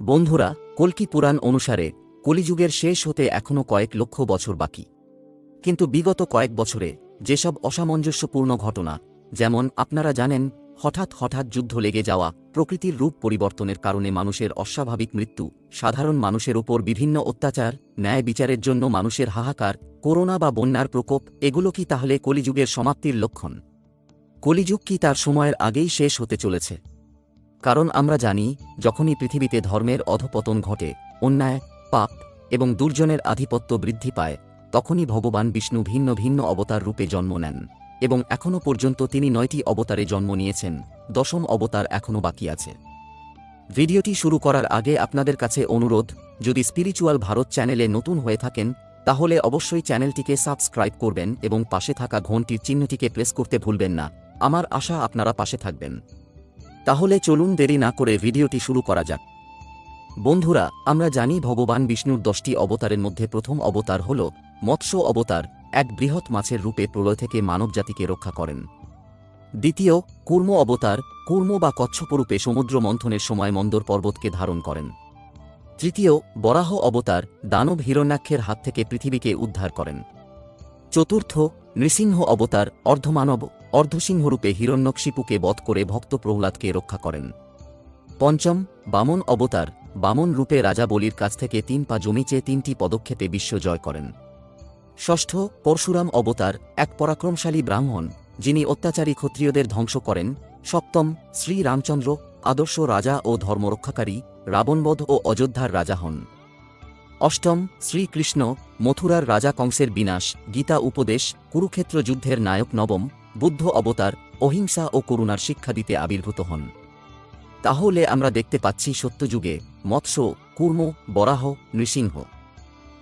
বন্ধুরা, কল্কি পুরাণ অনুসারে কলিযুগের শেষ হতে এখনও কয়েক লক্ষ বছর বাকি। কিন্তু বিগত কয়েক বছরে যেসব অসামঞ্জস্যপূর্ণ ঘটনা, যেমন আপনারা জানেন, হঠাৎ হঠাৎ যুদ্ধ লেগে যাওয়া, প্রকৃতির রূপ পরিবর্তনের কারণে মানুষের অস্বাভাবিক মৃত্যু, সাধারণ মানুষের ওপর বিভিন্ন অত্যাচার, ন্যায় বিচারের জন্য মানুষের হাহাকার, করোনা বা বন্যার প্রকোপ, এগুলো কি তাহলে কলিযুগের সমাপ্তির লক্ষণ? কলিযুগ কি তার সময়ের আগেই শেষ হতে চলেছে? কারণ আমরা জানি, যখনই পৃথিবীতে ধর্মের অধপতন ঘটে, অন্যায়, পাপ এবং দুর্জনের আধিপত্য বৃদ্ধি পায়, তখনই ভগবান বিষ্ণু ভিন্ন ভিন্ন অবতার রূপে জন্ম নেন এবং এখনও পর্যন্ত তিনি নয়টি অবতারে জন্ম নিয়েছেন, দশম অবতার এখনও বাকি আছে। ভিডিওটি শুরু করার আগে আপনাদের কাছে অনুরোধ, যদি স্পিরিচুয়াল ভারত চ্যানেলে নতুন হয়ে থাকেন, তাহলে অবশ্যই চ্যানেলটিকে সাবস্ক্রাইব করবেন এবং পাশে থাকা ঘন্টির চিহ্নটিকে প্রেস করতে ভুলবেন না। আমার আশা আপনারা পাশে থাকবেন। তাহলে চলুন দেরি না করে ভিডিওটি শুরু করা যাক। বন্ধুরা, আমরা জানি ভগবান বিষ্ণুর দশটি অবতারের মধ্যে প্রথম অবতার হল মৎস্য অবতার, এক বৃহৎ মাছের রূপে প্রলয় থেকে মানবজাতিকে রক্ষা করেন। দ্বিতীয়, কূর্ম অবতার, কূর্ম বা কচ্ছপরূপে সমুদ্র মন্থনের সময় মন্দর পর্বতকে ধারণ করেন। তৃতীয়, বরাহ অবতার, দানব হিরণ্যাক্ষের হাত থেকে পৃথিবীকে উদ্ধার করেন। চতুর্থ, নৃসিংহ অবতার, অর্ধমানব অর্ধসিংহরূপে হিরণ্যকশিপুকে বধ করে ভক্ত প্রহ্লাদকে রক্ষা করেন। পঞ্চম, বামন অবতার, বামন রূপে রাজা বলির কাছ থেকে তিন পা জমি চেয়ে তিনটি পদক্ষেপে বিশ্ব জয় করেন। ষষ্ঠ, পরশুরাম অবতার, এক পরাক্রমশালী ব্রাহ্মণ, যিনি অত্যাচারী ক্ষত্রিয়দের ধ্বংস করেন। সপ্তম, শ্রী রামচন্দ্র, আদর্শ রাজা ও ধর্মরক্ষাকারী, রাবণবধ ও অযোধ্যার রাজা হন। অষ্টম, শ্রীকৃষ্ণ, মথুরার রাজা কংসের বিনাশ, গীতা উপদেশ, কুরুক্ষেত্র যুদ্ধের নায়ক নবম বুদ্ধ অবতার, অহিংসা ও করুণার শিক্ষা দিতে আবির্ভূত হন। তাহলে আমরা দেখতে পাচ্ছি সত্যযুগে মৎস্য, কুর্ম, বরাহ, নৃসিংহ।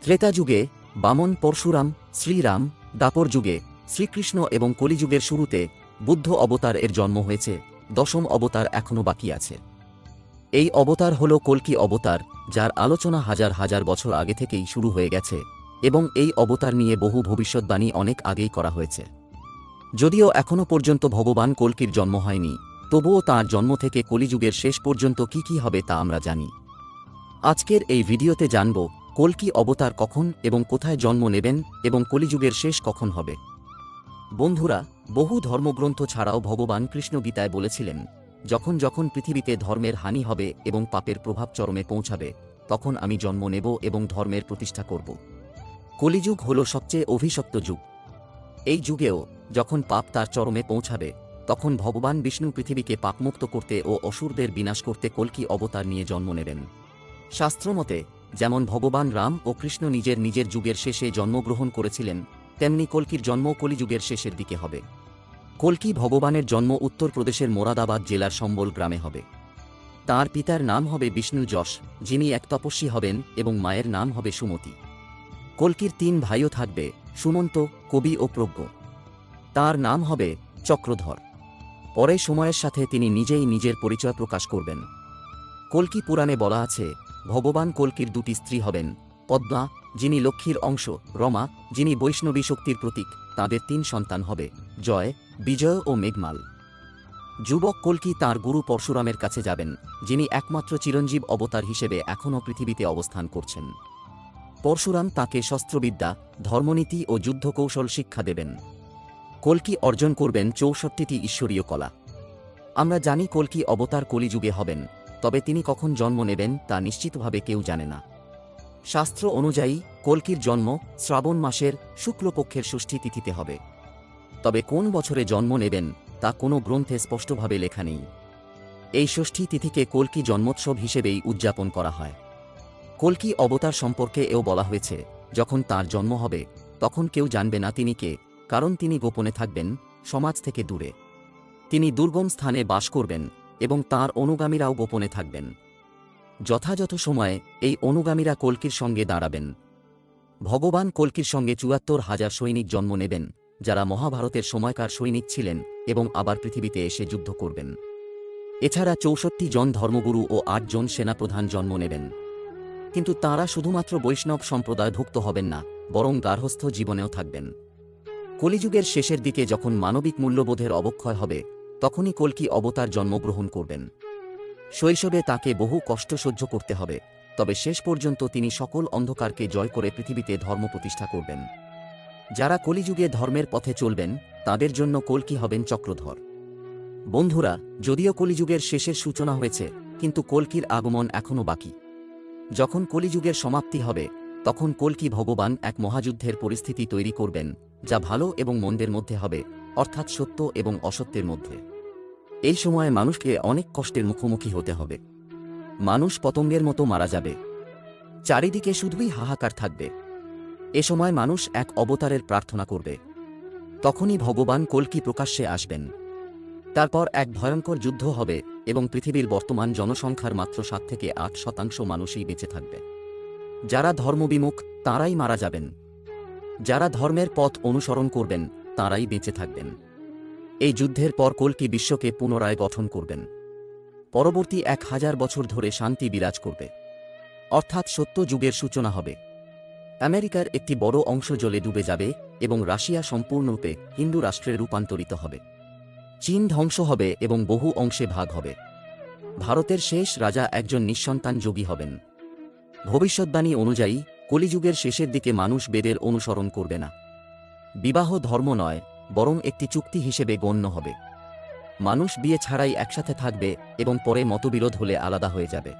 ত্রেতা যুগে বামন, পরশুরাম, শ্রীরাম, দাপর যুগে শ্রীকৃষ্ণ এবং কলিযুগের শুরুতে বুদ্ধ অবতার এর জন্ম হয়েছে, দশম অবতার এখনও বাকি আছে। এই অবতার হল কল্কি অবতার, যার আলোচনা হাজার হাজার বছর আগে থেকেই শুরু হয়ে গেছে এবং এই অবতার নিয়ে বহু ভবিষ্যৎবাণী অনেক আগেই করা হয়েছে। যদিও এখনও পর্যন্ত ভগবান কল্কির জন্ম হয়নি, তবুও তাঁর জন্ম থেকে কলিযুগের শেষ পর্যন্ত কি কি হবে তা আমরা জানি। আজকের এই ভিডিওতে জানব, কল্কি অবতার কখন এবং কোথায় জন্ম নেবেন এবং কলিযুগের শেষ কখন হবে। বন্ধুরা, বহু ধর্মগ্রন্থ ছাড়াও ভগবান কৃষ্ণ গীতায় বলেছিলেন, যখন যখন পৃথিবীতে ধর্মের হানি হবে এবং পাপের প্রভাব চরমে পৌঁছাবে, তখন আমি জন্ম নেব এবং ধর্মের প্রতিষ্ঠা করব। কলিযুগ হল সবচেয়ে অভিশপ্ত যুগ। এই যুগেও যখন পাপ তার চরমে পৌঁছাবে, তখন ভগবান বিষ্ণু পৃথিবীকে পাপমুক্ত করতে ও অসুরদের বিনাশ করতে কল্কি অবতার নিয়ে জন্ম নেবেন। শাস্ত্রমতে, যেমন ভগবান রাম ও কৃষ্ণ নিজের নিজের যুগের শেষে জন্মগ্রহণ করেছিলেন, তেমনি কল্কির জন্ম কলিযুগের শেষের দিকে হবে। কল্কি ভগবানের জন্ম উত্তরপ্রদেশের মোরাদাবাদ জেলার সম্বল গ্রামে হবে। তার পিতার নাম হবে বিষ্ণু যশ, যিনি এক তপস্বী হবেন এবং মায়ের নাম হবে সুমতি। কল্কির তিন ভাইও থাকবে, সুমন্ত, কবি ও প্রজ্ঞ। তার নাম হবে চক্রধর। পরে সময়ের সাথে তিনি নিজেই নিজের পরিচয় প্রকাশ করবেন। কল্কি পুরাণে বলা আছে, ভগবান কল্কির দুটি স্ত্রী হবেন, পদ্মা, যিনি লক্ষ্মীর অংশ, রমা, যিনি বৈষ্ণবী শক্তির প্রতীক, তাদের তিন সন্তান হবে, জয়, বিজয় ও মেঘমাল। যুবক কল্কি তার গুরু পরশুরামের কাছে যাবেন, যিনি একমাত্র চিরঞ্জীব অবতার হিসেবে এখনও পৃথিবীতে অবস্থান করছেন। পরশুরাম তাকে শস্ত্রবিদ্যা, ধর্মনীতি ও যুদ্ধকৌশল শিক্ষা দেবেন। কল্কি অর্জন করবেন চৌষট্টিটি ঈশ্বরীয় কলা। আমরা জানি কল্কি অবতার কলিযুগে হবেন, তবে তিনি কখন জন্ম নেবেন তা নিশ্চিতভাবে কেউ জানে না। শাস্ত্র অনুযায়ী, কল্কির জন্ম শ্রাবণ মাসের শুক্লপক্ষের ষষ্ঠী তিথিতে হবে। তবে কোন বছরে জন্ম নেবেন তা কোনো গ্রন্থে স্পষ্টভাবে লেখা নেই। এই ষষ্ঠী তিথিকে কল্কি জন্মোৎসব হিসেবেই উদযাপন করা হয়। কল্কি অবতার সম্পর্কে এও বলা হয়েছে, যখন তার জন্ম হবে, তখন কেউ জানবে না তিনি কে। কারণ তিনি গোপনে থাকবেন, সমাজ থেকে দূরে। তিনি দুর্গম স্থানে বাস করবেন এবং তার অনুগামীরাও গোপনে থাকবেন। যথাযথ সময়ে এই অনুগামীরা কল্কির সঙ্গে দাঁড়াবেন। ভগবান কল্কির সঙ্গে চুয়াত্তর হাজার সৈনিক জন্ম নেবেন, যারা মহাভারতের সময়কার সৈনিক ছিলেন এবং আবার পৃথিবীতে এসে যুদ্ধ করবেন। এছাড়া চৌষট্টি জন ধর্মগুরু ও আটজন সেনাপ্রধান জন্ম নেবেন। কিন্তু তাঁরা শুধুমাত্র বৈষ্ণব সম্প্রদায়ভুক্ত হবেন না, বরং গার্হস্থ জীবনেও থাকবেন। কলিযুগের শেষের দিকে যখন মানবিক মূল্যবোধের অবক্ষয় হবে, তখনই কল্কি অবতার জন্মগ্রহণ করবেন। শৈশবে তাকে বহু কষ্ট সহ্য করতে হবে, তবে শেষ পর্যন্ত তিনি সকল অন্ধকারকে জয় করে পৃথিবীতে ধর্ম প্রতিষ্ঠা করবেন। যারা কলিযুগে ধর্মের পথে চলবেন, তাদের জন্য কলকি হবেন চক্রধর। বন্ধুরা, যদিও কলিযুগের শেষের সূচনা হয়েছে, কিন্তু কলকির আগমন এখনও বাকি। যখন কলিযুগের সমাপ্তি হবে, তখন কলকি ভগবান এক মহাযুদ্ধের পরিস্থিতি তৈরি করবেন। যা ভালো এবং মন্দের মধ্যে হবে, অর্থাৎ সত্য এবং অসত্যের মধ্যে। এই সময়ে মানুষকে অনেক কষ্টের মুখোমুখি হতে হবে। মানুষ পতঙ্গের মতো মারা যাবে। চারিদিকে শুধুই হাহাকার থাকবে। এ সময় মানুষ এক অবতারের প্রার্থনা করবে। তখনই ভগবান কলকি প্রকাশ্যে আসবেন। তারপর এক ভয়ঙ্কর যুদ্ধ হবে এবং পৃথিবীর বর্তমান জনসংখ্যার মাত্র সাত থেকে আট শতাংশ মানুষই বেঁচে থাকবে। যারা ধর্মবিমুখ, তাঁরাই মারা যাবেন। যারা ধর্মের পথ অনুসরণ করবেন, তাঁরাই বেঁচে থাকবেন। এই যুদ্ধের পর কলকি বিশ্বকে পুনরায় গঠন করবেন। পরবর্তী এক হাজার বছর ধরে শান্তি বিরাজ করবে। অর্থাৎ সত্য যুগের সূচনা হবে। আমেরিকার একটি বড় অংশ জলে ডুবে যাবে এবং রাশিয়া সম্পূর্ণরূপে হিন্দু রাষ্ট্রে রূপান্তরিত হবে। চীন ধ্বংস হবে এবং বহু অংশে ভাগ হবে। ভারতের শেষ রাজা একজন নিঃসন্তান যোগী হবেন। ভবিষ্যৎবাণী অনুযায়ী কলিযুগের শেষের দিকে মানুষ বেদের অনুসরণ করবে না। বিবাহ ধর্ম নয়, বরং একটি চুক্তি হিসেবে গণ্য হবে। মানুষ বিয়ে ছাড়াই একসাথে থাকবে এবং পরে মতবিরোধ হলে আলাদা হয়ে যাবে।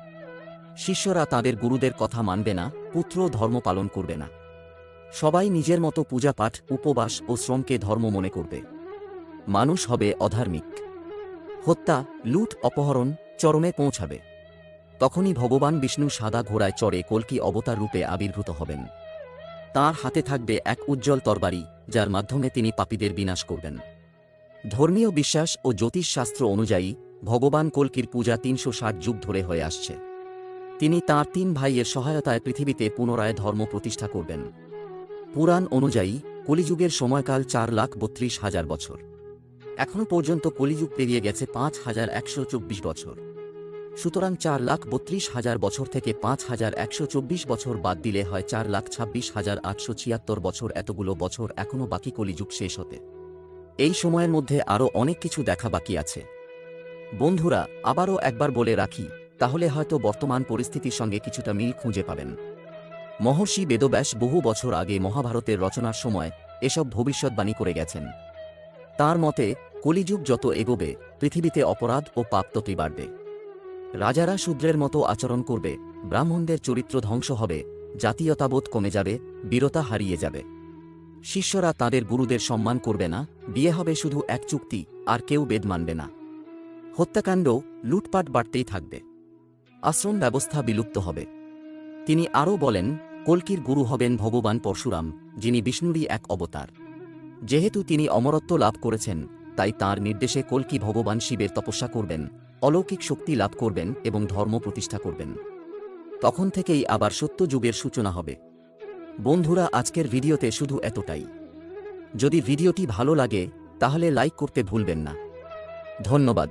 শিষ্যরা তাদের গুরুদের কথা মানবে না, পুত্র ধর্ম পালন করবে না। সবাই নিজের মতো পূজা পাঠ, উপবাস ও শ্রমকে ধর্ম মনে করবে। মানুষ হবে অধার্মিক। হত্যা, লুট, অপহরণ, চরমে পৌঁছাবে। তখনই ভগবান বিষ্ণু সাদা ঘোড়ায় চড়ে কল্কি অবতার রূপে আবির্ভূত হবেন। তার হাতে থাকবে এক উজ্জ্বল তরবারি, যার মাধ্যমে তিনি পাপীদের বিনাশ করবেন। ধর্মীয় বিশ্বাস ও জ্যোতিষশাস্ত্র অনুযায়ী, ভগবান কল্কির পূজা তিনশো ষাট যুগ ধরে হয়ে আসছে। তিনি তাঁর তিন ভাইয়ের সহায়তায় পৃথিবীতে পুনরায় ধর্ম প্রতিষ্ঠা করবেন। পুরাণ অনুযায়ী, কলিযুগের সময়কাল চার লাখ বত্রিশ হাজার বছর। এখনও পর্যন্ত কলিযুগ পেরিয়ে গেছে পাঁচ হাজার একশো চব্বিশ বছর। সুতরাং চার লাখ বত্রিশ হাজার বছর থেকে পাঁচ হাজার একশো চব্বিশ বছর বাদ দিলে হয় চার লাখ ছাব্বিশ হাজার আটশো ছিয়াত্তর বছর এতগুলো বছর এখনও বাকি কলিযুগ শেষ হতে। এই সময়ের মধ্যে আরও অনেক কিছু দেখা বাকি আছে। বন্ধুরা, আবারও একবার বলে রাখি, তাহলে হয়তো বর্তমান পরিস্থিতির সঙ্গে কিছুটা মিল খুঁজে পাবেন। মহর্ষি বেদব্যাস বহু বছর আগে মহাভারতের রচনার সময় এসব ভবিষ্যৎবাণী করে গেছেন। তার মতে, কলিযুগ যত এগোবে, পৃথিবীতে অপরাধ ও পাপ ততই বাড়বে। রাজারা শূদ্রের মতো আচরণ করবে, ব্রাহ্মণদের চরিত্র ধ্বংস হবে, জাতীয়তাবোধ কমে যাবে, বীরতা হারিয়ে যাবে। শিষ্যরা তাদের গুরুদের সম্মান করবে না, বিয়ে হবে শুধু এক চুক্তি, আর কেউ বেদ মানবে না। হত্যাকাণ্ড লুটপাট বাড়তেই থাকবে। আশ্রম ব্যবস্থা বিলুপ্ত হবে। তিনি আরও বলেন, কল্কির গুরু হবেন ভগবান পরশুরাম, যিনি বিষ্ণুরই এক অবতার। যেহেতু তিনি অমরত্ব লাভ করেছেন, তাই তার নির্দেশে কল্কি ভগবান শিবের তপস্যা করবেন। অলৌকিক শক্তি লাভ করবেন এবং ধর্ম প্রতিষ্ঠা করবেন। তখন থেকেই আবার সত্য যুগের সূচনা হবে। বন্ধুরা, আজকের ভিডিওতে শুধু এতটাই। যদি ভিডিওটি ভালো লাগে, তাহলে লাইক করতে ভুলবেন না। ধন্যবাদ।